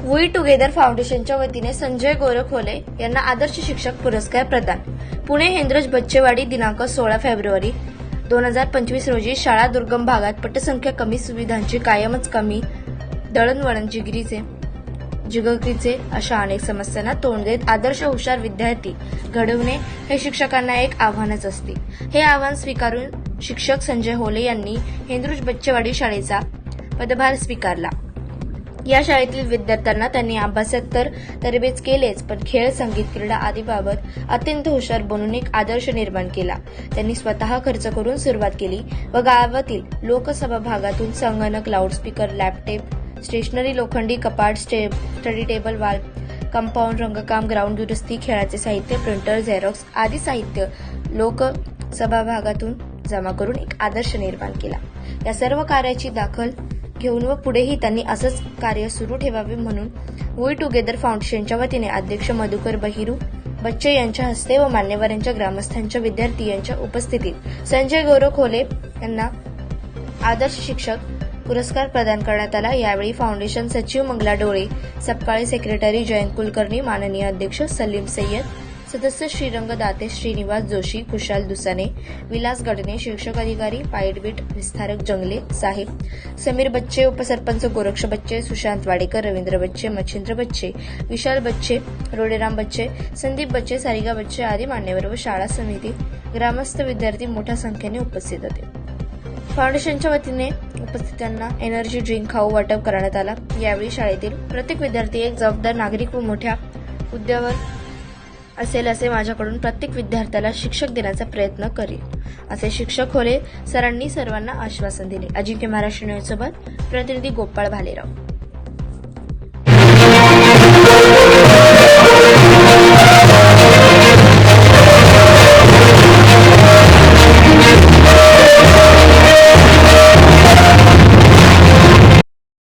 We together फाउंडेशनच्या वतीने संजय गोरखोले यांना आदर्श शिक्षक पुरस्कार प्रदान. पुणे हेंद्रज बच्चेवाडी दिनांक सोळा फेब्रुवारी दोन हजार पंचवीस रोजी शाळा दुर्गम भागात पटसंख्या कमी सुविधांची कायमच कमी दळणवळण जिगरीचे जिगकीचे अशा अनेक समस्यांना तोंड देत आदर्श हुशार विद्यार्थी घडवणे हे शिक्षकांना एक आव्हानच असते. हे आव्हान स्वीकारून शिक्षक संजय होले यांनी हेंद्रुज बच्चेवाडी शाळेचा पदभार स्वीकारला. या शाळेतील विद्यार्थ्यांना त्यांनी अभ्यासात तर तरबेज केलेच पण खेळ संगीत क्रीडा आदीबाबत अत्यंत हुशार बनून एक आदर्श निर्माण केला. त्यांनी स्वतः खर्च करून सुरुवात केली व गावातील लोकसभा भागातून संगणक लाऊडस्पीकर लॅपटॉप स्टेशनरी लोखंडी कपाट stay study table wall compound रंगकाम ग्राउंड दुरुस्ती खेळाचे साहित्य प्रिंटर झेरॉक्स आदी साहित्य लोकसभा भागातून जमा करून एक आदर्श निर्माण केला. या सर्व कार्याची दाखल घेऊन व पुढेही त्यांनी असंच कार्य सुरू ठेवावे म्हणून वी टुगेदर फाउंडेशनच्या वतीने अध्यक्ष मधुकर बहिरू बच्चे यांच्या हस्ते व मान्यवरांच्या ग्रामस्थांच्या विद्यार्थी यांच्या उपस्थितीत संजय गौरव खोले यांना आदर्श शिक्षक पुरस्कार प्रदान करण्यात आला. यावेळी फाउंडेशन सचिव मंगला डोळे सपकाळी सेक्रेटरी जयंत कुलकर्णी माननीय अध्यक्ष सलीम सय्यद सदस्य श्रीरंग दाते श्रीनिवास जोशी कुशाल दुसाने विलास गडणे शिक्षक अधिकारी पायटबीट विस्तारक जंगले साहेब समीर बच्चे उपसरपंच गोरक्ष बच्चे सुशांत वाडेकर रवींद्र बच्चे मच्छिंद्र बच्चे विशाल बच्चे रोडेराम बच्चे संदीप बच्चे सारिका बच्चे आदी मान्यवर व शाळा समिती ग्रामस्थ विद्यार्थी मोठ्या संख्येने उपस्थित होते. फाउंडेशनच्या वतीने उपस्थितांना एनर्जी ड्रिंक खाऊ वाटप करण्यात आला. यावेळी शाळेतील प्रत्येक विद्यार्थी एक जबाबदार नागरिक व मोठ्या उद्यावर असेल असे माझ्याकडून प्रत्येक विद्यार्थ्याला शिक्षक देण्याचा प्रयत्न करेल असे शिक्षक होले सरांनी सर्वांना आश्वासन दिले. अजिंक्य महाराष्ट्र न्यूज सोबत प्रतिनिधी गोपाळ भालेराव.